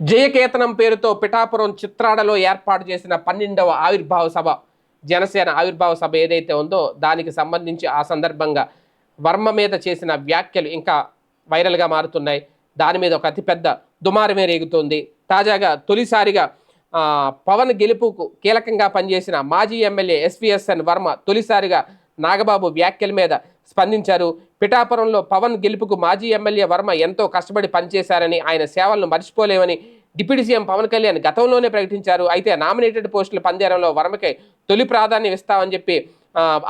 జయకేతనం పేరుతో పిఠాపురం చిత్రాడలో ఏర్పాటు చేసిన పన్నెండవ ఆవిర్భావ సభ జనసేన ఆవిర్భావ సభ ఏదైతే ఉందో దానికి సంబంధించి ఆ సందర్భంగా వర్మ మీద చేసిన వ్యాఖ్యలు ఇంకా వైరల్గా మారుతున్నాయి. దాని మీద ఒక అతిపెద్ద దుమారమే రేగుతోంది. తాజాగా తొలిసారిగా పవన్ గెలుపుకు కీలకంగా పనిచేసిన మాజీ ఎమ్మెల్యే ఎస్విఎస్ఎన్ వర్మ తొలిసారిగా నాగబాబు వ్యాఖ్యల మీద స్పందించారు. పిఠాపురంలో పవన్ గెలుపుకు మాజీ ఎమ్మెల్యే వర్మ ఎంతో కష్టపడి పనిచేశారని ఆయన సేవలను మర్చిపోలేమని డిప్యూటీ సీఎం పవన్ కళ్యాణ్ గతంలోనే ప్రకటించారు. అయితే నామినేటెడ్ పోస్టుల పందేరంలో వర్మకి తొలి ప్రాధాన్యం ఇస్తామని చెప్పి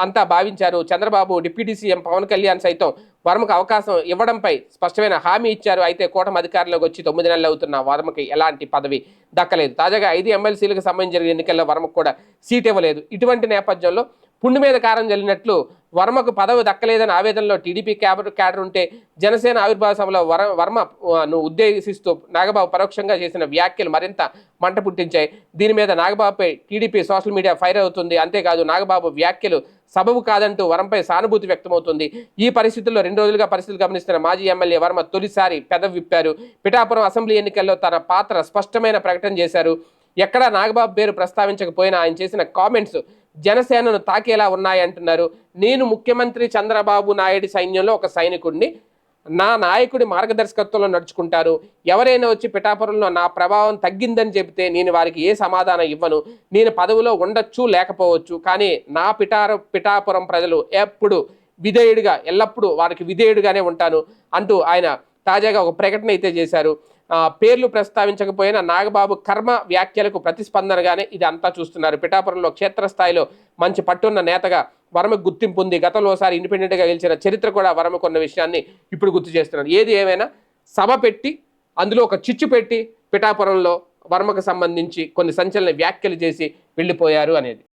అంతా భావించారు. చంద్రబాబు డిప్యూటీ సీఎం పవన్ కళ్యాణ్ సైతం వర్మకు అవకాశం ఇవ్వడంపై స్పష్టమైన హామీ ఇచ్చారు. అయితే కూటమి అధికారంలోకి వచ్చి తొమ్మిది నెలలు అవుతున్న వర్మకి ఎలాంటి పదవి దక్కలేదు. తాజాగా ఐదు ఎమ్మెల్సీలకు సంబంధించిన ఎన్నికల్లో వర్మకు కూడా సీట్ ఇవ్వలేదు. ఇటువంటి నేపథ్యంలో పుండు మీద కారం జల్లినట్లు వర్మకు పదవి దక్కలేదని ఆవేదనలో టీడీపీ క్యాబర్ క్యాడర్ ఉంటే జనసేన ఆవిర్భావ సభలో వర వర్మ ను ఉద్దేశిస్తూ నాగబాబు పరోక్షంగా చేసిన వ్యాఖ్యలు మరింత మంట పుట్టించాయి. దీని మీద నాగబాబుపై టీడీపీ సోషల్ మీడియా ఫైర్ అవుతుంది. అంతేకాదు నాగబాబు వ్యాఖ్యలు సబబు కాదంటూ వరంపై సానుభూతి వ్యక్తమవుతుంది. ఈ పరిస్థితుల్లో రెండు రోజులుగా పరిస్థితులు గమనిస్తున్న మాజీ ఎమ్మెల్యే వర్మ తొలిసారి పెదవి విప్పారు. పిఠాపురం అసెంబ్లీ ఎన్నికల్లో తన పాత్ర స్పష్టమైన ప్రకటన చేశారు. ఎక్కడా నాగబాబు పేరు ప్రస్తావించకపోయినా ఆయన చేసిన కామెంట్స్ జనసేనను తాకేలా ఉన్నాయంటున్నారు నేను ముఖ్యమంత్రి చంద్రబాబు నాయుడు సైన్యంలో ఒక సైనికుడిని నా నాయకుడి మార్గదర్శకత్వంలో నడుచుకుంటారు. ఎవరైనా వచ్చి పిఠాపురంలో నా ప్రభావం తగ్గిందని చెబితే నేను వారికి ఏ సమాధానం ఇవ్వను. నేను పదవిలో ఉండొచ్చు లేకపోవచ్చు. కానీ నా పిఠార పిఠాపురం ప్రజలు ఎప్పుడు విధేయుడిగా ఎల్లప్పుడూ వారికి విధేయుడిగానే ఉంటాను అంటూ ఆయన తాజాగా ఒక ప్రకటన అయితే చేశారు. పేర్లు ప్రస్తావించకపోయినా నాగబాబు కర్మ వ్యాఖ్యలకు ప్రతిస్పందనగానే ఇది అంతా చూస్తున్నారు. పిఠాపురంలో క్షేత్రస్థాయిలో మంచి పట్టున్న నేతగా వరమకు గుర్తింపు ఉంది. గతంలో ఒకసారి ఇండిపెండెంట్గా గెలిచిన చరిత్ర కూడా వరమకు ఉన్న విషయాన్ని ఇప్పుడు గుర్తు చేస్తున్నారు. ఏది ఏమైనా సభ పెట్టి అందులో ఒక చిచ్చు పెట్టి పిఠాపురంలో వర్మకు సంబంధించి కొన్ని సంచలన వ్యాఖ్యలు చేసి వెళ్ళిపోయారు అనేది.